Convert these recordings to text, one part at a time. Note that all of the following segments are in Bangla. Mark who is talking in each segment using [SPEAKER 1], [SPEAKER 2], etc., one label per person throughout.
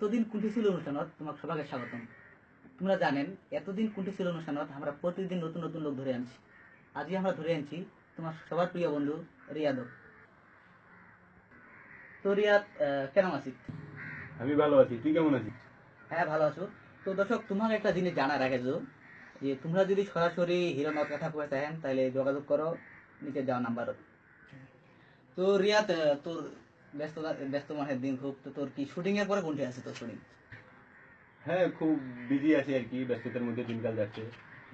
[SPEAKER 1] কুণ্ঠি ছিল অনুষ্ঠানত তোমাক সবাইকে স্বাগতম। তোমরা জানেন এতদিন কুণ্ঠি ছিল অনুষ্ঠানত আমরা প্রতিদিন নতুন নতুন লোক ধরে আনছি। আজই আমরা ধরে আনছি তোমার সবার প্রিয় বন্ধু রিয়াদক তো রিয়াদ কেমন আছিস?
[SPEAKER 2] আমি ভালো আছি। তুই কেমন আছিস?
[SPEAKER 1] হ্যাঁ ভালো আছো। তো দর্শক তোমাকে একটা জিনিস জানা রাখেছো যে তোমরা যদি সরাসরি হিরো কথা কয়ে চাহেন তাহলে যোগাযোগ করো নিচে যাওয়া নাম্বার। তো রিয়াদ তোর ব্যস্ত ব্যস্ত মাসের দিন খুব। তো তোর কি শুটিং এর পরে কোনটি আছে তোর শুটিং
[SPEAKER 2] হ্যাঁ খুব বিজি আছি আর কি ব্যস্ততার মধ্যে দিনকাল যাচ্ছে।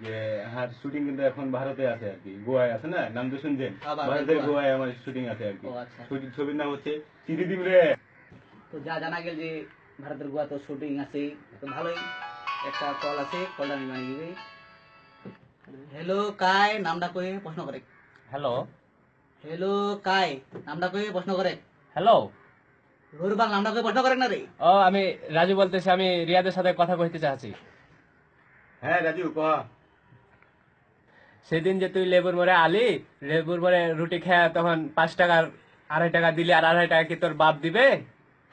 [SPEAKER 2] যে হ্যাঁ শুটিং কিন্তু এখন ভারতে আছে আর কি গোয়ায় আছে না? নাম তো শুনছেন ভারতের গোয়ায় আমার শুটিং আছে আর কি।
[SPEAKER 1] ও আচ্ছা।
[SPEAKER 2] ছবি- ছবির নাম হচ্ছে চিরিদিম রে।
[SPEAKER 1] তো যা জানা গেল যে ভারতের গোয়া তো শুটিং আছে তো ভালোই। একটা কল আছে কলটা আমি মানি দিবি। হ্যালো কাই নামটা কয়ে প্রশ্ন করে।
[SPEAKER 3] হ্যালো
[SPEAKER 1] হ্যালো কাই নামটা কয়ে প্রশ্ন করে।
[SPEAKER 3] হ্যালো
[SPEAKER 1] গরুবাল নামটা প্রশ্ন করে না রে।
[SPEAKER 3] ও আমি রাজু বলতেছি আমি রিয়াদের সাথে কথা কইতে চাচ্ছি।
[SPEAKER 2] হ্যাঁ রাজু কহা
[SPEAKER 3] সেদিন যে তুই লেবুর মোড়ে আলি লেবুর মোড়ে রুটি খেয়ে তখন পাঁচ টাকার আড়াই টাকা দিলি আর আড়াই টাকা কি তোর বাপ দিবে?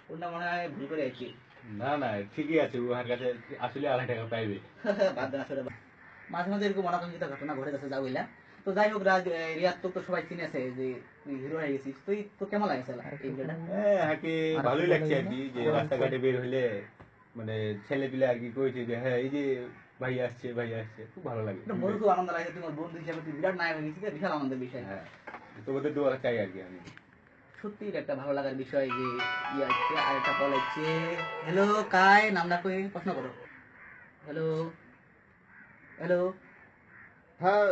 [SPEAKER 1] ওটা মনে হয় ভুল করে আছি।
[SPEAKER 2] না না ঠিকই আছে ওর কাছে আসলে আড়াই টাকা পাইবে।
[SPEAKER 1] বাদ দেন আসলে বাদ। মাঝে মাঝে এরকম অনাকাঙ্ক্ষিত ঘটনা ঘটে গেছে যা বুঝলা তো যাই হোক রাজ রিয়াদ তো তো সবাই চিনেছে যে তুই হিরো হয়ে গেছিস। তুই তো কেমন লাগছে এই ভিডিওটা
[SPEAKER 2] হ্যাঁ হাকে ভালোই লাগছে আর কি যে রাস্তাঘাটে বের হইলে মানে ছেলে পিলে আর কি কইছে যে হ্যাঁ এই যে ভাই আসছে ভাই আসছে। খুব ভালো লাগে।
[SPEAKER 1] মোর খুব আনন্দ লাগছে তোমার বন্ধু হিসেবে তুই বিরাট নায়ক হয়ে গেছিস বিশাল আনন্দের বিষয়।
[SPEAKER 2] হ্যাঁ তোমাদের দোয়া চাই আর কি আমি।
[SPEAKER 1] সত্যি একটা ভালো লাগার বিষয় যে ইয়ে আছে আর একটা কল হচ্ছে হ্যালো কাই নামটা কই? প্রশ্ন করো। হ্যালো হ্যালো
[SPEAKER 4] হ্যাঁ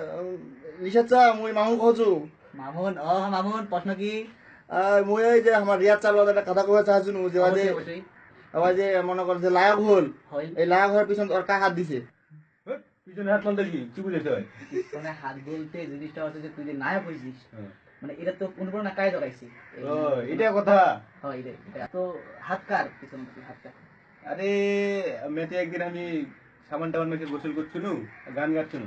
[SPEAKER 4] নিশাদ চা মই মামুন কହୁଛୁ
[SPEAKER 1] মামুন অ মামুন প্রশ্ন কি?
[SPEAKER 4] আহ, মই যে আমাৰ ৰিয়াত চালত এটা কথা ক'ব চাইছিলো যে আজ
[SPEAKER 1] অবশ্যই, অবশ্যই
[SPEAKER 4] যে মনে কর যে লায়ক হল এই লায়ক হওয়ার পিছন ওর কা হাত দিছে?
[SPEAKER 2] পিছনে হাত কি কি
[SPEAKER 1] মানে হাত বলতে জিনিসটা হচ্ছে যে তুই যে নায়ক হয়েছিস
[SPEAKER 2] হ্যাঁ।
[SPEAKER 1] মানে এটা তো কোন কোনো না কাজ জগাইছি।
[SPEAKER 2] ও এটা কথা।
[SPEAKER 1] হয় এটা তো হাত কার পিছন হাত কার
[SPEAKER 2] আরে মেতে একদিন আমি সামান টামান মেখে গোসল করছিল গান গাচ্ছিল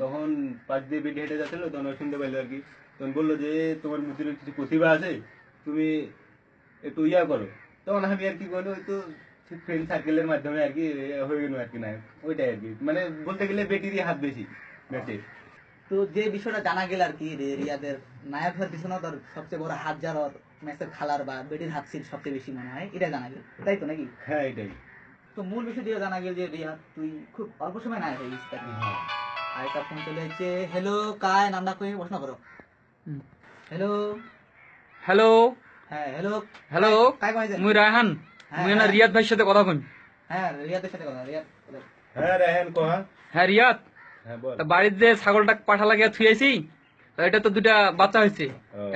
[SPEAKER 2] তখন পাশ দিয়ে বেডে হেঁটে যাচ্ছিল তখন শুনতে পাইলো আর কি তখন বলল যে তোমার মধ্যে কিছু প্রতিভা আছে? তুমি একটু ইয়া করো। তখন আমি আর কি করল ওই তো ফ্রেন্ড সার্কেলের মাধ্যমে আর কি হয়ে গেল আর কি না। ওইটাই আর কি মানে বলতে গেলে বেটিরই হাত বেশি ম্যাচে
[SPEAKER 1] তো যে বিষয়টা জানা গেল আর কি রিয়াদের নায়ক হওয়ার পিছনে তোর সবচেয়ে বড় হাত যার ম্যাচের খালার বা বেটির হাত ছিল সবচেয়ে বেশি মনে হয় এটা জানা গেল। তাই তো নাকি?
[SPEAKER 2] হ্যাঁ এটাই।
[SPEAKER 1] তো মূল বিষয় দিয়ে জানা গেল যে রিয়াদ তুই খুব অল্প সময় নায়ক হয়ে গেছিস আর কি।
[SPEAKER 2] হ্যাঁ।
[SPEAKER 1] আর একটা ফোন চলে যাচ্ছে হ্যালো কায় নামটা কই প্রশ্ন করো। হ্যালো
[SPEAKER 5] হ্যালো
[SPEAKER 1] হ্যাঁ হ্যালো
[SPEAKER 5] হ্যালো
[SPEAKER 1] কায় কইছেন
[SPEAKER 5] মুই রায়হান।
[SPEAKER 1] হ্যাঁ,
[SPEAKER 5] মুই না
[SPEAKER 1] হ্যাঁ।
[SPEAKER 5] রিয়াদ ভাইয়ের সাথে কথা কই
[SPEAKER 1] হ্যাঁ রিয়াদের সাথে কথা রিয়াদ
[SPEAKER 2] হ্যাঁ রেহেন কহা
[SPEAKER 5] হ্যাঁ। রিয়াদ।
[SPEAKER 2] হ্যাঁ বল।
[SPEAKER 5] তা বাড়ির যে ছাগলটা পাঠা লাগিয়ে থুয়েছি তা এটা তো দুটা বাচ্চা হয়েছে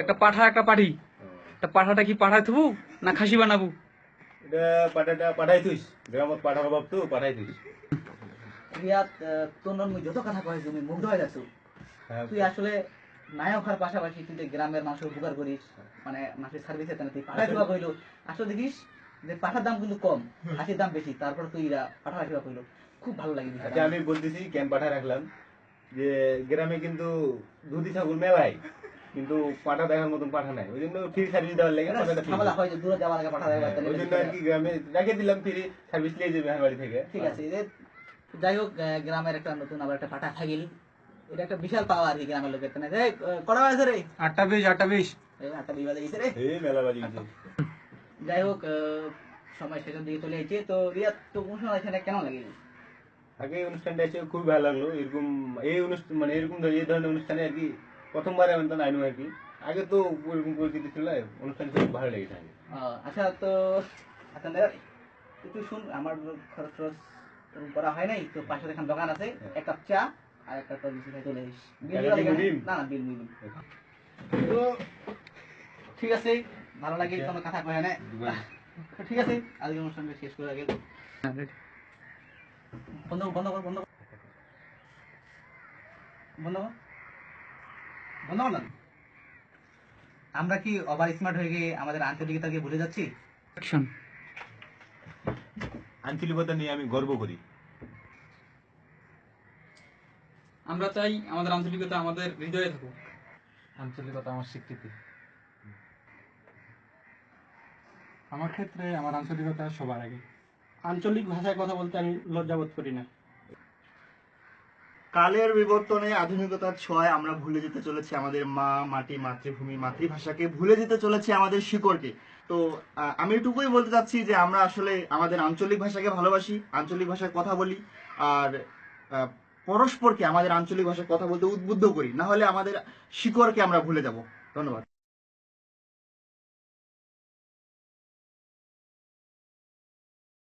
[SPEAKER 5] একটা পাঠা একটা পাঠি। তা পাঠাটা কি পাঠায় থুবু না খাসি বানাবো?
[SPEAKER 2] এটা পাঠাটা পাঠাই তুইস। গ্রামত পাঠার অভাব তো পাঠাই তুইস।
[SPEAKER 1] রিয়াদ তোর মুই যত কথা কয়েছি তুমি মুগ্ধ হয়ে যাচ্ছ। তুই আসলে নায়ক হওয়ার পাশাপাশি তুই যে গ্রামের মানুষের উপকার করিস মানে মানুষের সার্ভিসে তেনা তুই পাঠা সেবা কইলো। আসলে দেখিস যে পাঠার দাম কিন্তু কম হাসির দাম বেশি তারপর তুই পাঠা সেবা খুব ভালো লাগে
[SPEAKER 2] আচ্ছা আমি বলতেছি কেন পাঠা রাখলাম যে গ্রামে কিন্তু দুধি ছাগল মেলাই কিন্তু পাঠা দেখার মতন পাঠা নাই। ওই জন্য ফ্রি সার্ভিস দেওয়ার লাগে।
[SPEAKER 1] ঝামেলা হয় যে দূরে যাওয়ার আগে পাঠা দেওয়া
[SPEAKER 2] হ্যাঁ, ওই জন্য আর কি গ্রামে রেখে দিলাম ফ্রি সার্ভিস নিয়ে যাবে আমার বাড়ি থেকে।
[SPEAKER 1] ঠিক আছে যে যাই হোক গ্রামের একটা নতুন আবার একটা পাঠা থাকিল। এটা একটা বিশাল পাওয়া আর কি গ্রামের লোকের তেনা এই কটা বাজে রে?
[SPEAKER 5] আটটা বিশ আটটা বিশ।
[SPEAKER 1] আটটা বিশ বাজে গেছে রে।
[SPEAKER 2] এই মেলা বাজি গেছে।
[SPEAKER 1] যাই হোক আহ, সময় শেষের দিকে চলে এসেছে। তো রিয়াদ তো অনুষ্ঠান এখানে কেমন লাগে
[SPEAKER 2] আগে এই অনুষ্ঠানটা এসে খুবই ভালো লাগল। এরকম এই অনুষ্ঠান মানে এরকম ধর- এই ধরনের অনুষ্ঠানে আর কি প্রথমবার আমি তো নাইনু আর কি আগে তো ওরকম পরিস্থিতি ছিল অনুষ্ঠান খুব ভালো লেগেছে আগে
[SPEAKER 1] আচ্ছা তো আচ্ছা না, তুই শুন আমার খরচ টরচ করা হয় নাই তো পাশে এখানে দোকান আছে এক কাপ চা আর একটা তো বিস্কুট চলে?
[SPEAKER 2] দিম?
[SPEAKER 1] না না বিল মুই তো ঠিক আছে ভালো লাগে কোনো কথা কয় না। ঠিক আছে আজকে অনুষ্ঠানটা শেষ করে গেল। বন্ধ কর, বন্ধ কর। বন্ধ বন্ধ কর। আমরা কি ওভার স্মার্ট হয়ে গিয়ে আমাদের আন্তরিকতাকে ভুলে যাচ্ছি?
[SPEAKER 2] আঞ্চলিকতা নিয়ে আমি গর্ব করি।
[SPEAKER 5] আমরা চাই আমাদের আন্তরিকতা আমাদের হৃদয়ে থাকুক।
[SPEAKER 6] আঞ্চলিকতা আমার স্বীকৃতি। আমার ক্ষেত্রে আমার আঞ্চলিকতা সবার আগে।
[SPEAKER 7] আঞ্চলিক ভাষায় কথা বলতে আমি লজ্জাবোধ করি না।
[SPEAKER 4] কালের বিবর্তনে আধুনিকতার ছয় আমরা ভুলে যেতে চলেছি আমাদের মা, মাটি, মাতৃভূমি, মাতৃভাষাকে ভুলে যেতে চলেছি আমাদের শিকড়কে। তো আমি এটুকুই বলতে চাচ্ছি যে আমরা আসলে আমাদের আঞ্চলিক ভাষাকে ভালোবাসি, আঞ্চলিক ভাষায় কথা বলি, আর পরস্পরকে আমাদের আঞ্চলিক ভাষায় কথা বলতে উদ্বুদ্ধ করি। না হলে আমাদের শিকড়কে আমরা ভুলে যাব। ধন্যবাদ।